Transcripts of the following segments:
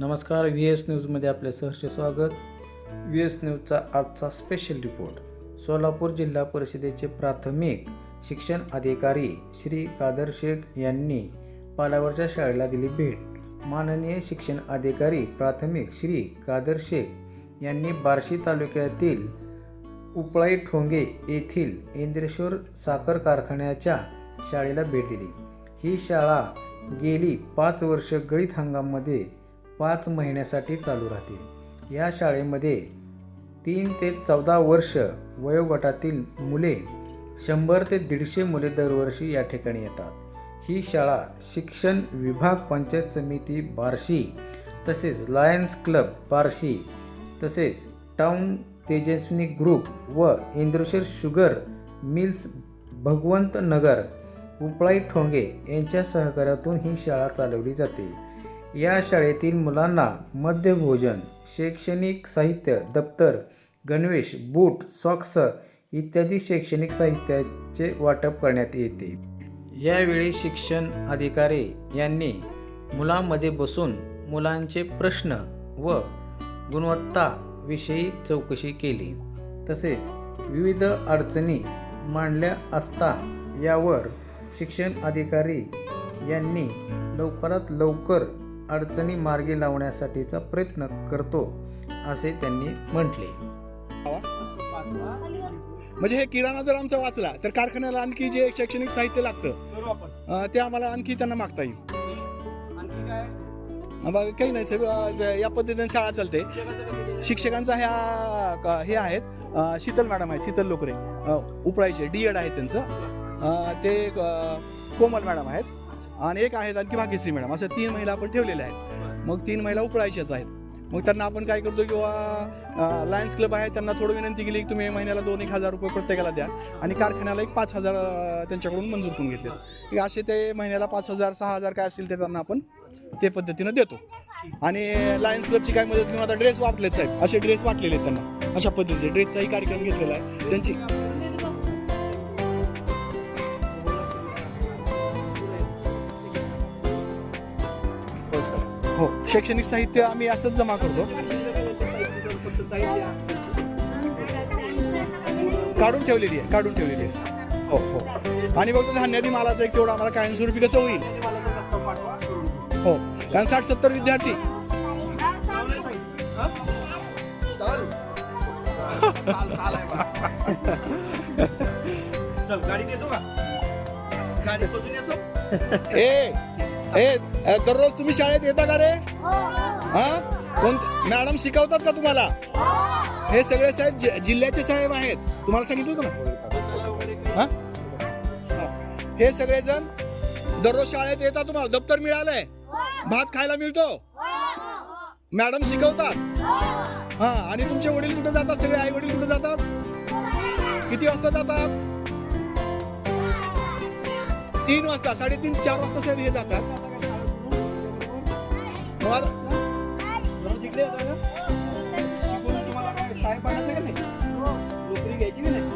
नमस्कार V S न्यूजमध्ये आपले सहर्ष स्वागत. व्ही एस न्यूजचा आजचा स्पेशल रिपोर्ट सोलापूर जिल्हा परिषदेचे प्राथमिक शिक्षण अधिकारी श्री कादर शेख यांनी पालावरच्या शाळेला दिली भेट. माननीय शिक्षण अधिकारी प्राथमिक श्री कादर शेख यांनी बार्शी तालुक्यातील उपळाई ठोंगे येथील इंद्रेश्वर साखर कारखान्याच्या शाळेला भेट दिली. ही शाळा गेली पाच वर्ष गळीत हंगाममध्ये पाच महिन्यासाठी चालू राहते या शाळेमध्ये तीन ते चौदा वर्ष वयोगटातील मुले शंभर ते दीडशे मुले दरवर्षी या ठिकाणी येतात. ही शाळा शिक्षण विभाग पंचायत समिती बार्शी तसेच लायन्स क्लब बार्शी तसेच टाउन तेजस्विनी ग्रुप व इंद्रशेर शुगर मिल्स भगवंत नगर उपळाई ठोंगे यांच्या सहकार्यातून ही शाळा चालवली जाते. या शाळेतील मुलांना मध्यभोजन शैक्षणिक साहित्य दप्तर गणवेश बूट सॉक्स इत्यादी शैक्षणिक साहित्याचे वाटप करण्यात येते. यावेळी शिक्षण अधिकारी यांनी मुलांमध्ये बसून मुलांचे प्रश्न व गुणवत्ताविषयी चौकशी केली. तसेच विविध अडचणी मांडल्या असता यावर शिक्षण अधिकारी यांनी लवकरात लवकर अडचणी मार्गी लावण्यासाठीचा प्रयत्न करतो असे त्यांनी म्हटले. म्हणजे हे किराणा जर आमचा वाचला तर कारखान्याला आणखी जे शैक्षणिक साहित्य लागतं ते आम्हाला आणखी त्यांना मागता येईल. काही नाही साहेब या पद्धतीने शाळा चालते. शिक्षकांचा ह्या क- हे आहेत शीतल मॅडम आहेत शीतल लोकरे अं, उपळाईचे डी एड आहेत त्यांचं. ते कोमल मॅडम आहेत. आणि एक आहेत आणखी भाग्यश्री मॅडम. असं तीन महिला आपण ठेवलेल्या आहेत. मग तीन महिला उपळायच्याच आहेत. मग त्यांना आपण काय करतो किंवा लायन्स क्लब आहे. त्यांना थोडं विनंती केली की तुम्ही महिन्याला दोन एक हजार रुपये प्रत्येकाला द्या. आणि कारखान्याला एक पाच हजार त्यांच्याकडून मंजूर करून घेतले असे ते महिन्याला पाच हजार सहा हजार काय असतील ते त्यांना आपण ते पद्धतीनं देतो. आणि लायन्स क्लबची काय मदत घेऊन आता ड्रेस वाटलेत साहेब असे ड्रेस वाटलेले आहेत त्यांना. अशा पद्धतीचे ड्रेसचाही कार्यक्रम घेतलेला आहे. त्यांची हो शैक्षणिक साहित्य आम्ही असंच जमा करतो. काढून ठेवलेली आहे काढून ठेवलेली आहे. हो हो. आणि फक्त धान्यादी मालाचं एक तेवढं आम्हाला कायमस्वरूपी कसं होईल? हो कारण साठ सत्तर विद्यार्थी. चल गाडी देतो का? गाडी बसून येतो. ए ए दररोज तुम्ही शाळेत येता का रे? हा. कोण मॅडम शिकवतात का तुम्हाला? हे. सगळे साहेब जि- जिल्ह्याचे साहेब आहेत. तुम्हाला सांगितलं होतं ना? हा? हा. हे सगळेजण दररोज शाळेत येतात तुम्हाला. दप्तर मिळालंय. भात खायला मिळतो. मॅडम शिकवतात. हा. आणि तुमचे वडील कुठे जातात? सगळे आई वडील कुठे जातात? किती वाजता जातात? तीन वाजता साडेतीन चार वाजता साहेब हे जातात.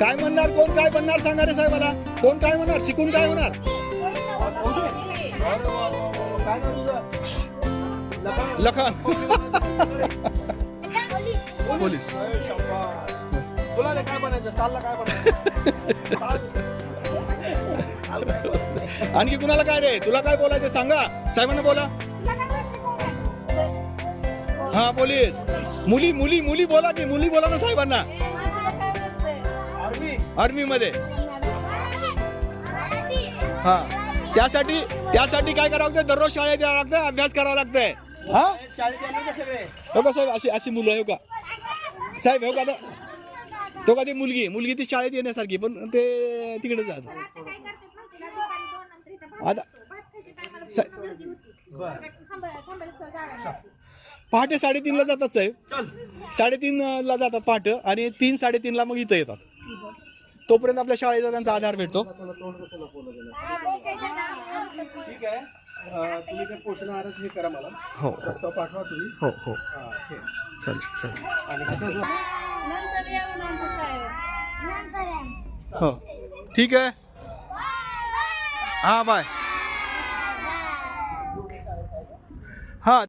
काय म्हणणार? कोण काय म्हणणार? सांगा रे साहेबाला. कोण काय म्हणणार? शिकून काय होणार? लखन. पोलीस. काय बनायचं चालला काय बनायचं आणखी कुणाला काय रे? तुला काय बोलायचं सांगा. साहेबांना बोला. हा पोलीस. मुली मुली मुली बोला की मुली बोला ना साहेबांना. आर्मी. आर्मी मध्ये हा. त्यासाठी त्यासाठी काय करावं लागतं दररोज शाळेत यावं लागतं अभ्यास करावा लागतंय. हा? हो का साहेब? अशी अशी मुलं हो का? साहेब हो का तो का ती मुलगी? मुलगी ती शाळेत येण्यासारखी पण ते तिकडे जात. आता पहाटे साडेतीनला जातात साहेब. चल. साडेतीन ला जातात पहाटे आणि तीन साडेतीनला मग इथं येतात. तोपर्यंत आपल्या शाळेचा त्यांचा आधार भेटतो. ठीक आहे. अं, तुम्ही ते पोषण आहाराचं हे करा मला. हो. प्रस्ताव पाठवा तुम्ही. हो हो. आणि साहेब नंतर हो. ठीक आहे. हा बाय